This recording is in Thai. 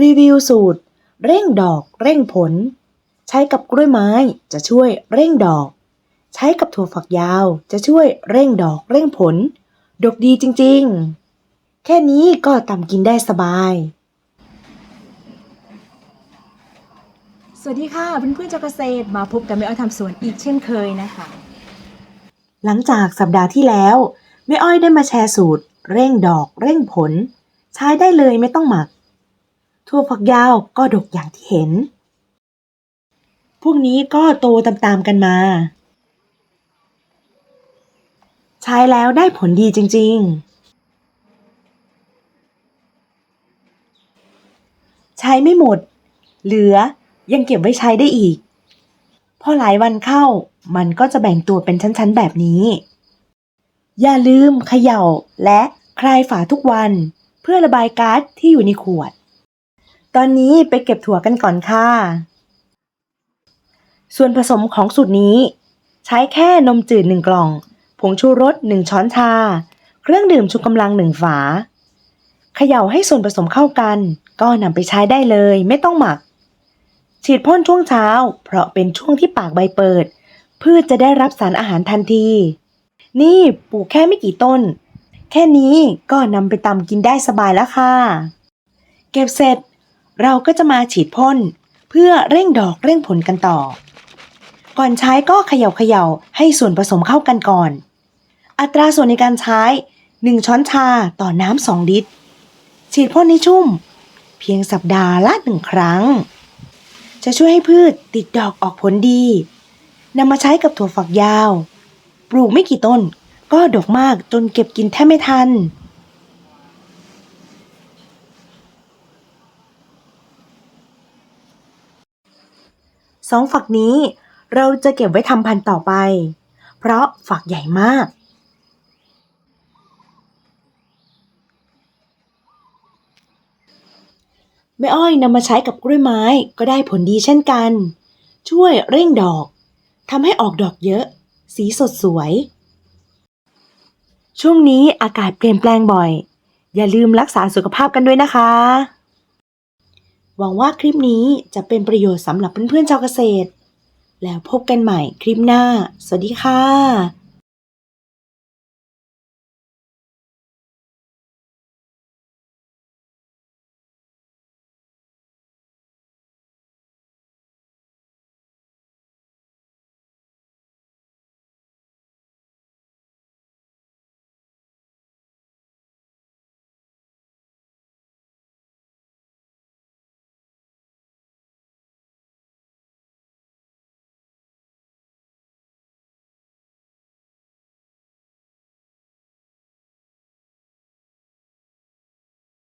รีวิวสูตร เร่งดอกเร่งผล ใช้กับกล้วยไม้จะช่วยเร่งดอก ใช้กับถั่วฝักยาวจะช่วยเร่งดอกเร่งผล ดกดีจริงๆ แค่นี้ก็ตำกินได้สบาย สวัสดีค่ะเพื่อนๆเจ้าเกษตรมาพบกับแม่อ้อยทำสวนอีกเช่นเคยนะคะ หลังจากสัปดาห์ที่แล้วแม่อ้อยได้มาแชร์สูตร เร่งดอกเร่งผล ใช้ได้เลยไม่ต้องหมัก ทั่วฝักยาวก็ดกอย่างที่เห็น พวกนี้ก็โตตามๆกันมา ใช้แล้วได้ผลดีจริง ๆ ใช้ไม่หมด เหลือยังเก็บไว้ใช้ได้อีก พอหลายวันเข้ามันก็จะแบ่งตัวเป็นชั้นๆแบบนี้ อย่าลืมเขย่าและคลายฝาทุกวัน เพื่อระบายก๊าซที่อยู่ในขวด ตอนนี้ไปเก็บถั่วกันก่อนค่ะ ส่วนผสมของสูตรนี้ ใช้แค่นมจืด1กล่อง ผงชูรส1ช้อนชา เครื่องดื่มชูกำลัง1ฝา เขย่าให้ส่วนผสมเข้ากัน ก็นำไปใช้ได้เลยไม่ต้องหมัก ฉีดพ่นช่วงเช้า เพราะเป็นช่วงที่ปากใบเปิด พืชจะได้รับสารอาหารทันที นี่ปลูกแค่ไม่กี่ต้น แค่นี้ก็นำไปตำกินได้สบายแล้วค่ะ เก็บเสร็จ เราก็จะมาฉีดพ่นเพื่อเร่งดอกเร่งผลกันต่อ ก่อนใช้ก็เขย่าเขย่าให้ส่วนผสมเข้ากันก่อน อัตราส่วนในการใช้ 1 ช้อนชาต่อน้ำ2ลิตร ฉีดพ่นให้ชุ่ม เพียงสัปดาห์ละหนึ่งครั้ง จะช่วยให้พืชติดดอกออกผลดีนำมาใช้กับถั่วฝักยาว ปลูกไม่กี่ต้นก็ดกมากจนเก็บกินแทบไม่ทัน สองฝักนี้ เราจะเก็บไว้ทำพันธุ์ต่อไป เพราะฝักใหญ่มาก แม่อ้อยนำมาใช้กับกล้วยไม้ก็ได้ผลดีเช่นกัน ช่วยเร่งดอกทำให้ออกดอกเยอะ สีสดสวย ช่วงนี้อากาศเปลี่ยนแปลงบ่อย อย่าลืมรักษาสุขภาพกันด้วยนะคะ หวังว่าคลิปนี้จะเป็นประโยชน์สำหรับเพื่อนๆชาวเกษตร แล้วพบกันใหม่คลิปหน้า สวัสดีค่ะ